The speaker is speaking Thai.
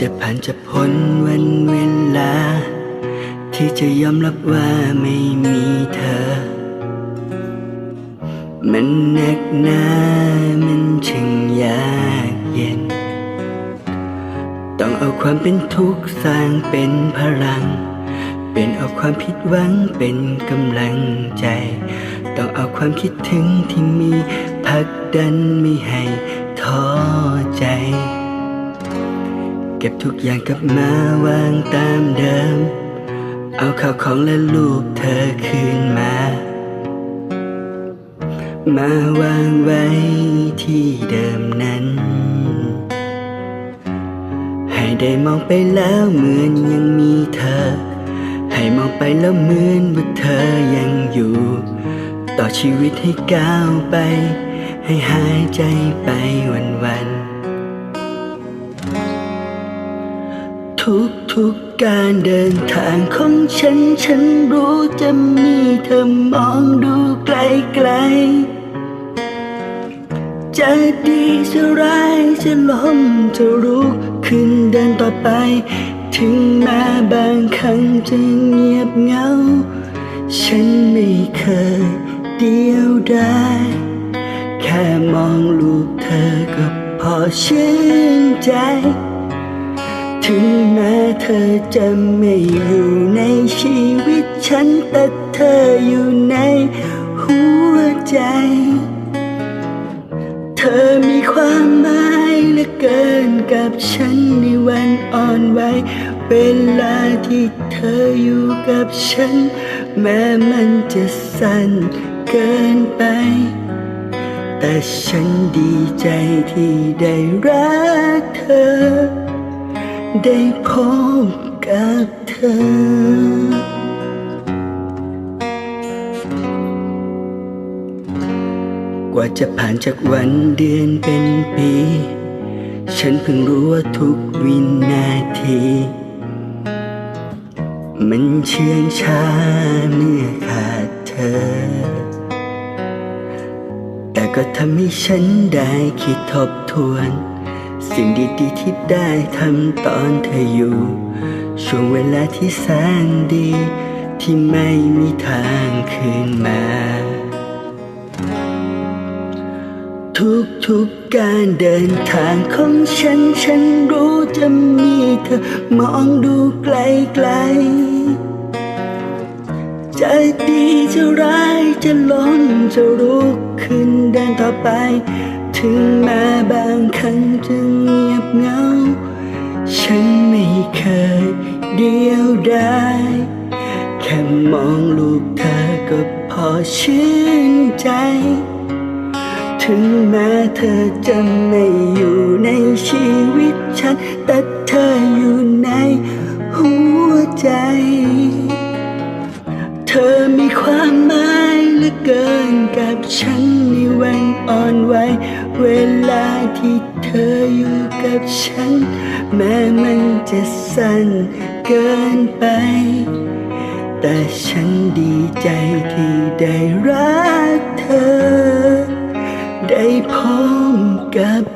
จะผ่านจะพ้นวันเวลา ที่จะยอมรับว่าไม่มีเธอ มันหนักหนามันช่างยากเย็น ต้องเอาความเป็นทุกข์สร้างเป็นพลัง เป็นเอาความผิดหวังเป็นกำลังใจ ต้องเอาความคิดถึงที่มีผลักดันไม่ให้ท้อใจ ก็บทุกอย่างกลับมาวางตามเดิม เอาข่าวของและรูปเธอคืนมา มาวางไว้ที่เดิมนั้น ให้ได้มองไปแล้วเหมือนยังมีเธอ ให้มองไปแล้วเหมือนว่าเธอยังอยู่ ต่อชีวิตให้ก้าวไป ให้หายใจไปวันวัน ทุกทุกๆการเดินทางของฉัน ฉันรู้จะมีเธอมองดูไกลไกลๆจะดีจะร้ายจะล้มจะลุกขึ้นเดินต่อไป ถึงแม้บางครั้งจะเงียบเหงา ฉันไม่เคยเดียวได้แค่มองรูปเธอก็พอชื่นใจ ถึงแม้เธอจะไม่อยู่ในชีวิตฉัน แต่เธออยู่ในหัวใจ เธอมีความหมายเหลือเกินกับฉันในวันอ่อนไหวเวลาที่เธออยู่กับฉัน แม้มันจะสั้นเกินไป แต่ฉันดีใจที่ได้รักเธอ ได้พบกับเธอกว่าจะผ่านจากวันเดือนเป็นปี ฉันเพิ่งรู้ว่าทุกวินาที มันเชื่องช้าเมื่อขาดเธอ แต่ก็ทำให้ฉันได้คิดทบทวน สิ่งดีๆที่ได้ทำตอนเธออยู่ ช่วงเวลาที่แสนดี ที่ไม่มีทางคืนมา ทุกทุกการเดินทางของฉัน ฉันรู้จะมีเธอมองดูไกลไกลๆจะดีจะร้ายจะล้มจะลุกขึ้นเดินต่อไป ถึงแม้ บางครั้งจะเงียบเหงา ฉันไม่เคยเดียวได้แค่มองรูปเธอก็พอชื่นใจ ถึงแม้เธอจะไม่อยู่ในชีวิตฉัน แต่เธออยู่ในหัวใจ เธอมีความหมายเหลือเกินกับฉันในวันอ่อนไหว เวลาที่เธออยู่กับฉัน แม้มันจะสั้นเกินไป แต่ฉันดีใจที่ได้รักเธอ ได้พบกับ